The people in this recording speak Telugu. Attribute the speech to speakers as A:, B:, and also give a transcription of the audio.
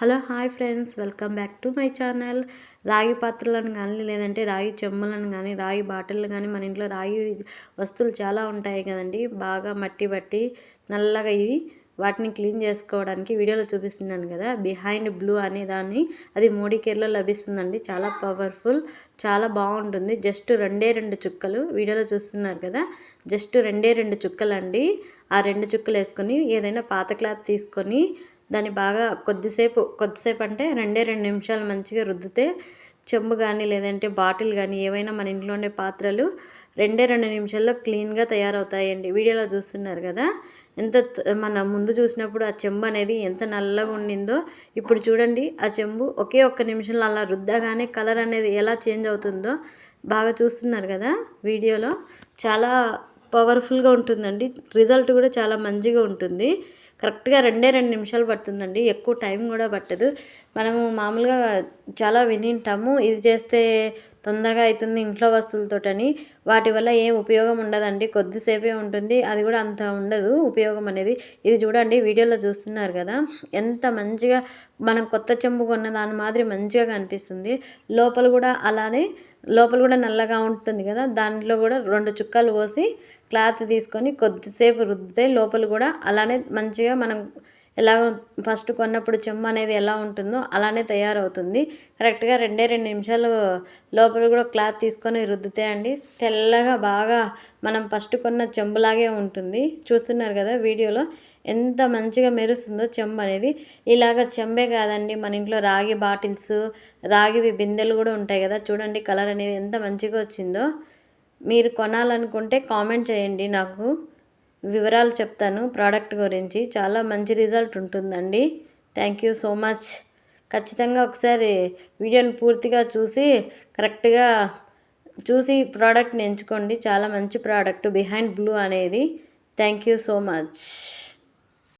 A: Hello hi friends. Welcome back to my channel. రాగి పాత్రలను కానీ లేదంటే రాగి చెమ్మలను కానీ రాగి బాటిల్ని కానీ మన ఇంట్లో రాగి వస్తువులు చాలా ఉంటాయి కదండి. బాగా మట్టి బట్టి నల్లగా ఇవి వాటిని క్లీన్ చేసుకోవడానికి వీడియోలో చూపిస్తున్నాను కదా. బిహైండ్ బ్లూ అనే దాన్ని. అది మోడీకేర్లో లభిస్తుందండి. చాలా పవర్ఫుల్ చాలా బాగుంటుంది. జస్ట్ రెండే రెండు చుక్కలు. వీడియోలో చూస్తున్నారు కదా. జస్ట్ రెండే రెండు చుక్కలు అండి ఆ రెండు చుక్కలు వేసుకొని ఏదైనా పాత క్లాత్ తీసుకొని దాన్ని బాగా కొద్దిసేపు కొద్దిసేపు అంటే రెండే రెండు నిమిషాలు మంచిగా రుద్దితే చెంబు కానీ లేదంటే బాటిల్ కానీ ఏవైనా మన ఇంట్లో ఉండే పాత్రలు రెండే రెండు నిమిషాల్లో క్లీన్గా తయారవుతాయండి. వీడియోలో చూస్తున్నారు కదా? ఎంత మన ముందు చూసినప్పుడు ఆ చెంబు అనేది ఎంత నల్లగా ఉండిందో ఇప్పుడు చూడండి ఆ చెంబు ఒకే ఒక్క నిమిషంలో అలా రుద్దగానే కలర్ అనేది ఎలా చేంజ్ అవుతుందో బాగా చూస్తున్నారు కదా వీడియోలో. చాలా పవర్ఫుల్గా ఉంటుందండి. రిజల్ట్ కూడా చాలా మంచిగా ఉంటుంది. కరెక్ట్గా రెండే రెండు నిమిషాలు పడుతుందండి. ఎక్కువ టైం కూడా పట్టదు. మనము మామూలుగా చాలా వినింటాము ఇది చేస్తే తొందరగా అవుతుంది ఇంట్లో వస్తువులతోటని. వాటి వల్ల ఏం ఉపయోగం ఉండదండి. కొద్దిసేపే ఉంటుంది. అది కూడా అంత ఉండదు ఉపయోగం అనేది. ఇది చూడండి వీడియోలో చూస్తున్నారు కదా. ఎంత మంచిగా మనం కొత్త చెంబు కొన్న దాని మాదిరి మంచిగా కనిపిస్తుంది. లోపల కూడా అలానే లోపల కూడా నల్లగా ఉంటుంది కదా దాంట్లో కూడా రెండు చుక్కలు పోసి క్లాత్ తీసుకొని కొద్దిసేపు రుద్దితే లోపల కూడా అలానే మంచిగా మనం ఎలా ఫస్ట్ కొన్నప్పుడు చెమ్మ అనేది ఎలా ఉంటుందో అలానే తయారవుతుంది. కరెక్ట్గా రెండే రెండు నిమిషాలు లోపల కూడా క్లాత్ తీసుకొని రుద్దితే అండి తెల్లగా బాగా మనం ఫస్ట్ కొన్న చెంబులాగే ఉంటుంది. చూస్తున్నారు కదా వీడియోలో. ఎంత మంచిగా మెరుస్తుందో చెంబు అనేది. ఇలాగ చెంబే కాదండి మన ఇంట్లో రాగి బాటిల్స్ రాగివి బిందెలు కూడా ఉంటాయి కదా. చూడండి కలర్ అనేది ఎంత మంచిగా వచ్చిందో. మీరు కొనాలనుకుంటే కామెంట్ చేయండి నాకు. వివరాలు చెప్తాను ప్రోడక్ట్ గురించి. చాలా మంచి రిజల్ట్ ఉంటుందండి. థ్యాంక్ యూ సో మచ్ ఖచ్చితంగా ఒకసారి వీడియోని పూర్తిగా చూసి కరెక్ట్గా చూసి ప్రోడక్ట్ని ఎంచుకోండి. చాలా మంచి ప్రోడక్ట్ బిహైండ్ బ్లూ అనేది. Thank you so much